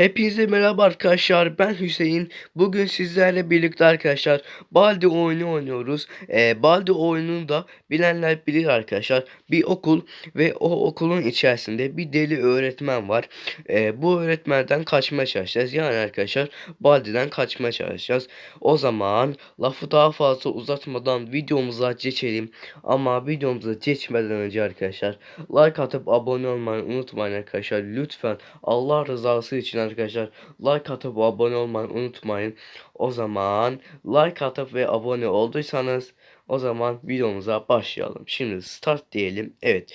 Hepinize merhaba arkadaşlar. Ben Hüseyin. Bugün sizlerle birlikte arkadaşlar Baldi oyunu oynuyoruz. Ee, Baldi oyununu da bilenler bilir arkadaşlar. Bir okul ve o okulun içerisinde bir deli öğretmen var. Ee, bu öğretmenden kaçmaya çalışacağız. Yani arkadaşlar Baldi'den kaçmaya çalışacağız. O zaman lafı daha fazla uzatmadan videomuza geçelim. Ama videomuza geçmeden önce arkadaşlar like atıp abone olmayı unutmayın arkadaşlar. Lütfen Allah rızası için arkadaşlar like atıp abone olmayı unutmayın. O zaman like atıp ve abone olduysanız o zaman videomuza başlayalım. Şimdi start diyelim. Evet.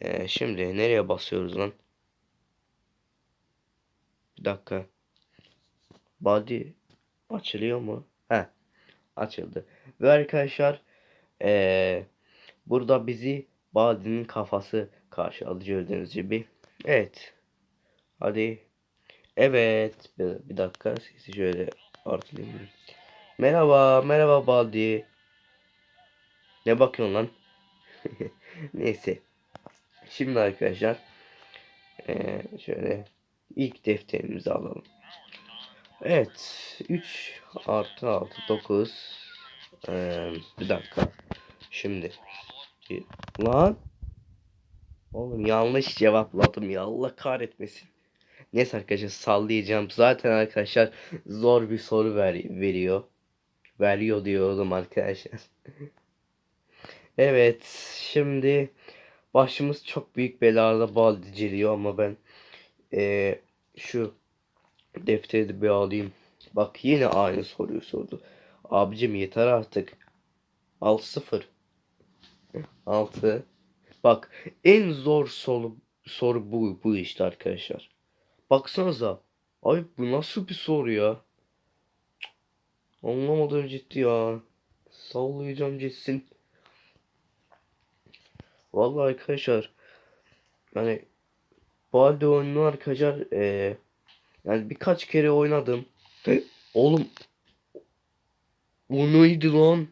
Ee, şimdi nereye basıyoruz lan? Bir dakika. Body açılıyor mu? He. Açıldı. Ve arkadaşlar ee, burada bizi Body'nin kafası karşıladı gördüğünüz gibi. Evet. Hadi. Evet. Bir, bir dakika. Sesi şöyle artırayım. Merhaba. Merhaba Baldi. Ne bakıyorsun lan? Neyse. Şimdi arkadaşlar. eee, şöyle ilk defterimizi alalım. Evet. 3 artı 6 9 Eee, bir dakika. Şimdi. Lan. Oğlum yanlış cevapladım ya. Allah kahretmesin. Neyse arkadaşlar sallayacağım. Zaten arkadaşlar zor bir soru ver veriyor. Veriyor diyorum arkadaşlar. evet şimdi başımız çok büyük belada baldiciliyor ama ben eee, şu defteri de bir alayım. Bak yine aynı soruyu sordu. Abicim yeter artık. Al sıfır. 6. Bak en zor soru soru bu bu işte arkadaşlar. Baksanıza. Ay bu nasıl bir soru ya? Anlamadım ciddi ya. Sallayacağım gitsin. Vallahi arkadaşlar yani Baldi oyununu arkadaşlar eee, yani birkaç kere oynadım. Oğlum o neydi lan?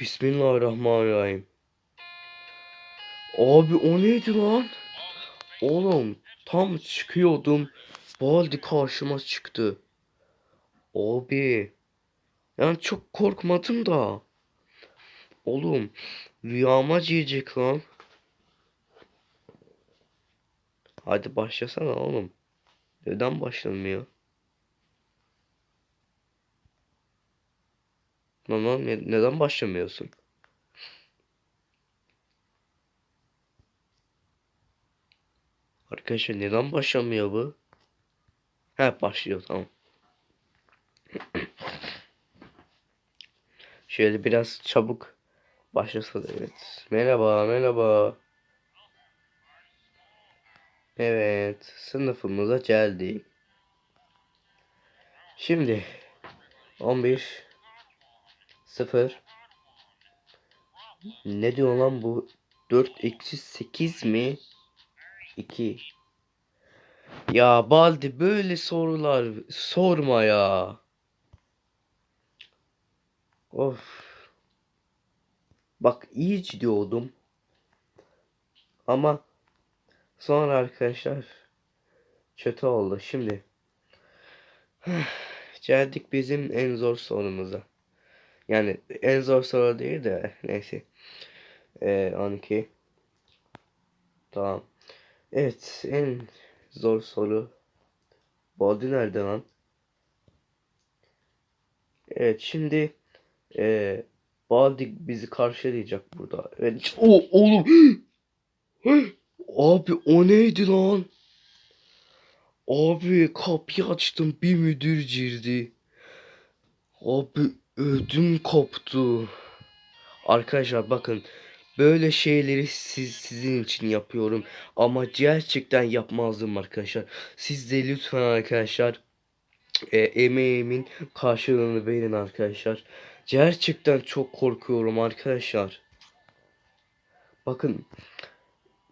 Bismillahirrahmanirrahim. Abi o neydi lan? Oğlum tam çıkıyordum. Baldi karşıma çıktı. Abi. Yani çok korkmadım da. Oğlum rüyama girecek lan. Hadi başlasana oğlum. Neden başlamıyor? Lan lan ne- neden başlamıyorsun? Arkadaşlar neden başlamıyor bu? He başlıyor tamam. Şöyle biraz çabuk başlasa da evet. Merhaba merhaba. Evet sınıfımıza geldik. Şimdi 11 0 Ne diyor lan bu? 4 eksi 8 mi? 2 Ya Baldi böyle sorular sorma ya. Of. Bak iyi diyordum. Ama sonra arkadaşlar kötü oldu. Şimdi geldik bizim en zor sorumuza. Yani en zor soru değil de neyse. Ee, 12. Tamam. Evet en zor soru. Baldi nerede lan? Evet şimdi eee Baldi bizi karşılayacak burada. Evet. O oğlum. Abi o neydi lan? Abi kapıyı açtım bir müdür girdi. Abi ödüm koptu. Arkadaşlar bakın böyle şeyleri siz sizin için yapıyorum ama gerçekten yapmazdım arkadaşlar. Siz de lütfen arkadaşlar e, emeğimin karşılığını verin arkadaşlar. Gerçekten çok korkuyorum arkadaşlar. Bakın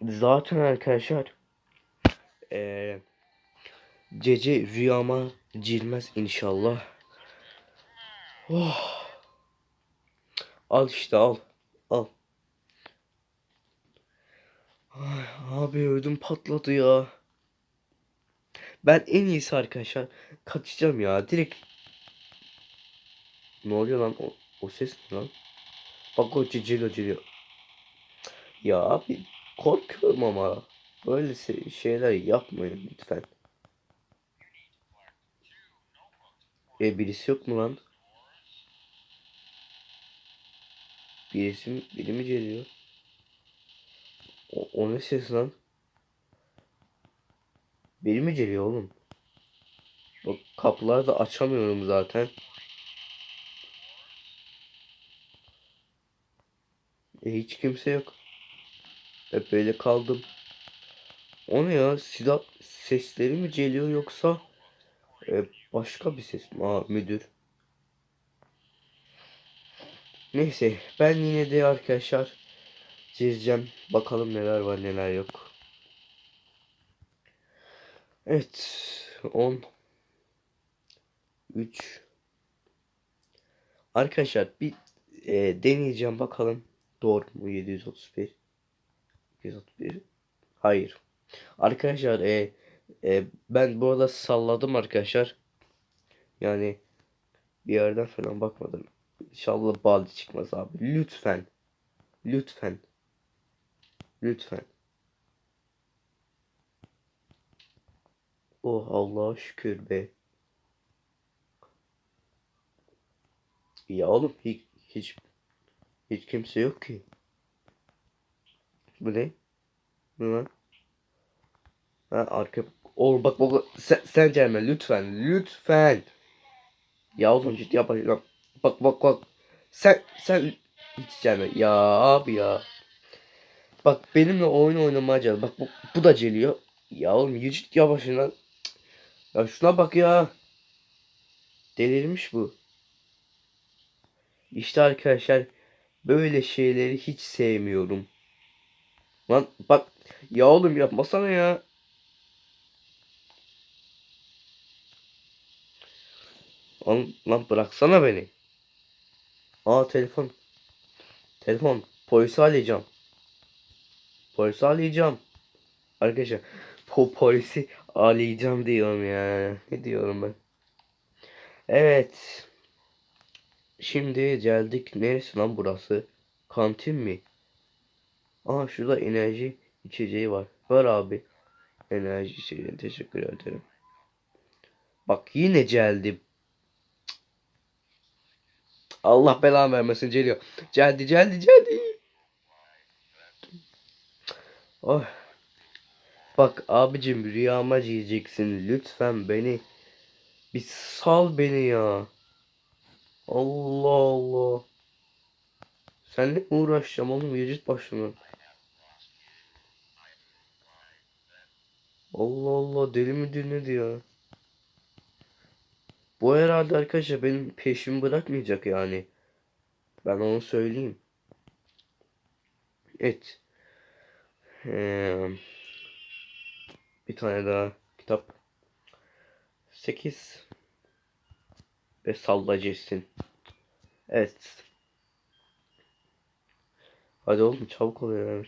zaten arkadaşlar e, gece rüyama girmez inşallah. Oh. Al işte al. Ay, abi ödüm patladı ya. Ben en iyisi arkadaşlar kaçacağım ya. Direkt ne oluyor lan? O, o ses ne lan? Bak o cicilo cicilo. Ya abi korkuyorum ama. Böyle şeyler yapmayın lütfen. E birisi yok mu lan? Birisi biri mi geliyor? O, ne lan? Biri mi geliyor oğlum? Bak kapıları da açamıyorum zaten. E, hiç kimse yok. Hep böyle kaldım. O ne ya? Silah sesleri mi geliyor yoksa e, başka bir ses mi? Aa, müdür. Neyse ben yine de arkadaşlar gireceğim. Bakalım neler var neler yok. Evet 10 3 Arkadaşlar bir e, deneyeceğim bakalım doğru mu 731 731 Hayır. Arkadaşlar e, e, ben bu arada salladım arkadaşlar. Yani bir yerden falan bakmadım. İnşallah baldi çıkmaz abi. Lütfen. Lütfen. Lütfen. Oh Allah'a şükür be. Ya oğlum hiç hiç hiç kimse yok ki. Bu ne? Ne lan? Ha arka Oğlum bak bak sen, sen gelme lütfen lütfen. Ya oğlum ciddi yapacağım. Bak bak bak. Sen sen hiç gelme. Ya abi ya. Bak benimle oyun oynamaya gel. Bak bu, bu da geliyor. Ya oğlum yücük yavaşından. Ya şuna bak ya. Delirmiş bu. İşte arkadaşlar böyle şeyleri hiç sevmiyorum. Lan bak ya oğlum yapmasana ya. Lan, lan bıraksana beni. Aa telefon. Telefon. Polisi arayacağım. Polisi arayacağım. Arkadaşlar po polisi arayacağım diyorum ya. Ne diyorum ben? Evet. Şimdi geldik. Neresi lan burası? Kantin mi? Aa şurada enerji içeceği var. Ver abi. Enerji içeceği. Teşekkür ederim. Bak yine geldim. Allah belanı vermesin geliyor. Geldi geldi geldi. Oh. Bak abicim rüyama giyeceksin. Lütfen beni. Bir sal beni ya. Allah Allah. Seninle mi uğraşacağım oğlum vücut başına. Allah Allah deli mi dinledi ya. Bu herhalde arkadaşlar benim peşimi bırakmayacak yani. Ben onu söyleyeyim. Evet. Bir tane daha kitap. 8 ve sallacısın. Evet. Hadi oğlum çabuk ol ya.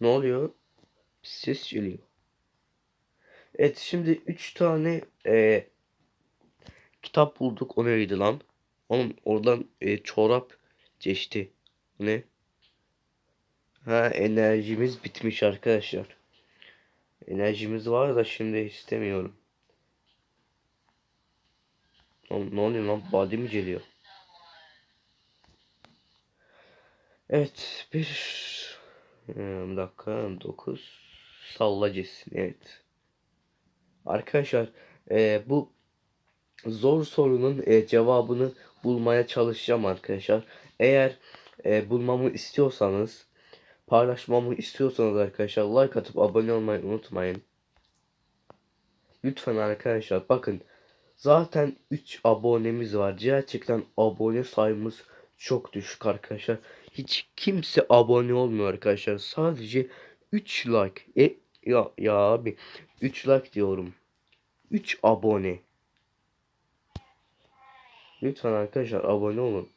Ne oluyor? Ses geliyor. Evet şimdi 3 tane e, kitap bulduk. O neydi lan? Oğlum oradan e, çorap geçti. Ne? Ha enerjimiz bitmiş arkadaşlar. Enerjimiz var da şimdi istemiyorum. Oğlum, ne oluyor lan? Body mi geliyor? Evet bir bir dakika 9 sallacısın evet. Arkadaşlar e, bu zor sorunun e, cevabını bulmaya çalışacağım arkadaşlar. Eğer e, bulmamı istiyorsanız paylaşmamı istiyorsanız arkadaşlar like atıp abone olmayı unutmayın. Lütfen arkadaşlar bakın zaten 3 abonemiz var. Gerçekten abone sayımız çok düşük arkadaşlar. Hiç kimse abone olmuyor arkadaşlar. Sadece 3 like. E ya ya abi 3 like diyorum. 3 abone. Lütfen arkadaşlar abone olun.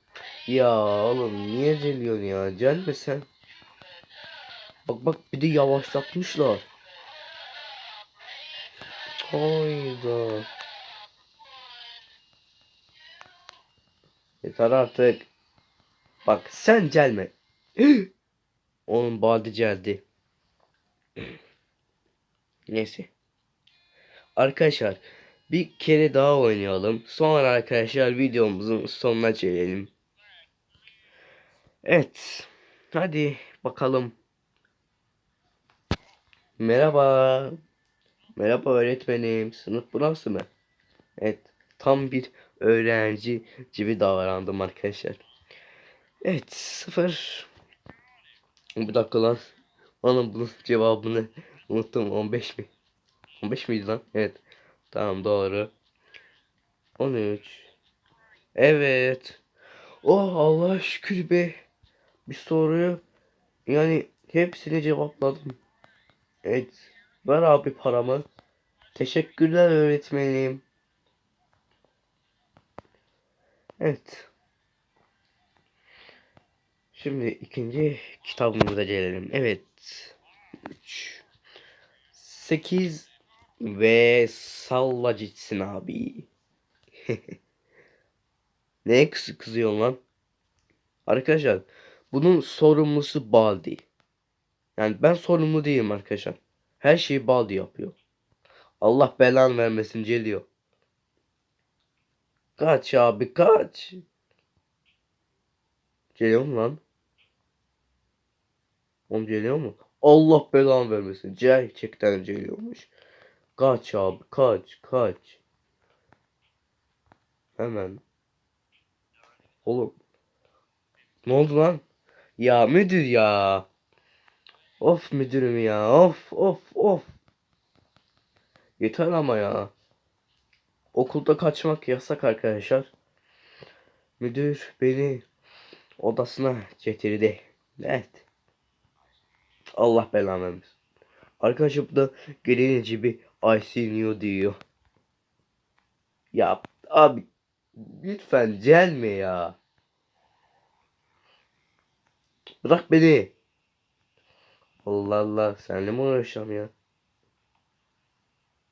Ya oğlum niye geliyorsun ya? Gelme sen. Bak bak bir de yavaşlatmışlar. Hayda. Yeter artık. Bak sen gelme. Onun baldi geldi. Neyse. Arkadaşlar bir kere daha oynayalım. Sonra arkadaşlar videomuzun sonuna gelelim. Evet. Hadi bakalım. Merhaba. Merhaba öğretmenim. Sınıf burası mı? Evet. Tam bir öğrenci gibi davrandım arkadaşlar. Evet. Sıfır. Bir dakika lan. Oğlum bunun cevabını unuttum. 15 mi? 15 miydi lan? Evet. Tamam doğru. 13. Evet. Oh Allah şükür be. Bir soruyu yani hepsini cevapladım. Evet. Ver abi paramı. Teşekkürler öğretmenim. Evet. Şimdi ikinci kitabımıza gelelim. Evet. 3 8 ve salla gitsin abi. Neye kız kızıyorsun lan? Arkadaşlar bunun sorumlusu Baldi. Yani ben sorumlu değilim arkadaşlar. Her şeyi Baldi yapıyor. Allah belan vermesin geliyor. Kaç abi kaç. Geliyor mu lan? Oğlum geliyor mu? Allah belan vermesin. Gerçekten geliyormuş. Kaç abi kaç kaç. Hemen. Oğlum. Ne oldu lan? Ya müdür ya. Of müdürüm ya. Of of of. Yeter ama ya. Okulda kaçmak yasak arkadaşlar. Müdür beni odasına getirdi. Evet. Allah belanı vermesin. Arkadaşlar bu da gelince bir I diyor. Ya abi lütfen gelme ya. Bırak beni. Allah Allah senle mi uğraşacağım ya?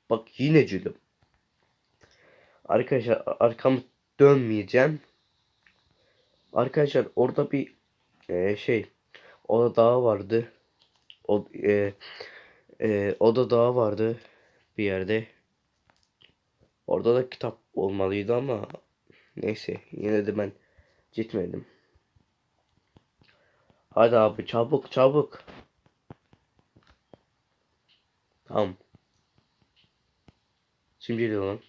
Bak yine cülüm. Arkadaşlar arkamı dönmeyeceğim. Arkadaşlar orada bir e, şey oda daha vardı. O e, e, oda daha vardı bir yerde. Orada da kitap olmalıydı ama neyse yine de ben gitmedim. Hadi abi çabuk çabuk. Tamam. Şimdi lan.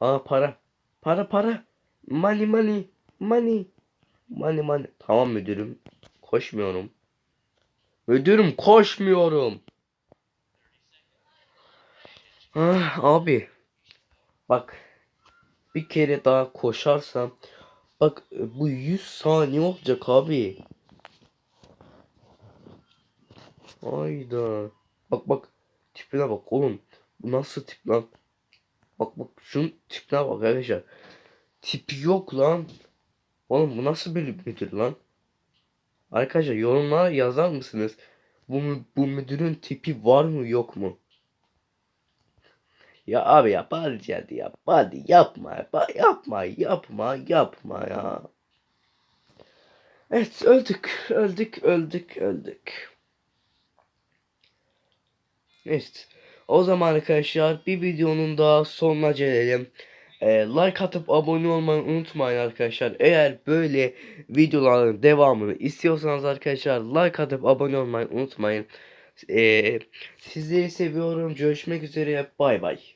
Aa para. Para para. Money money. Money. Money money. Tamam müdürüm. Koşmuyorum. Müdürüm koşmuyorum. Ah, abi. Bak. Bir kere daha koşarsam. Bak bu 100 saniye olacak abi. Hayda. Bak bak. Tipine bak oğlum. Bu nasıl tip lan? Bak bak şunun tipine bak arkadaşlar. Tipi yok lan. Oğlum bu nasıl bir müdür lan? Arkadaşlar yorumlara yazar mısınız? Bu, bu müdürün tipi var mı yok mu? Ya abi yap hadi hadi yap. Hadi yapma. yap- Yapma yapma yapma ya. Evet öldük öldük öldük öldük. Neyse. O zaman arkadaşlar bir videonun daha sonuna gelelim. Ee, like atıp abone olmayı unutmayın arkadaşlar. Eğer böyle videoların devamını istiyorsanız arkadaşlar like atıp abone olmayı unutmayın. Ee, sizleri seviyorum. Görüşmek üzere. Bay bay.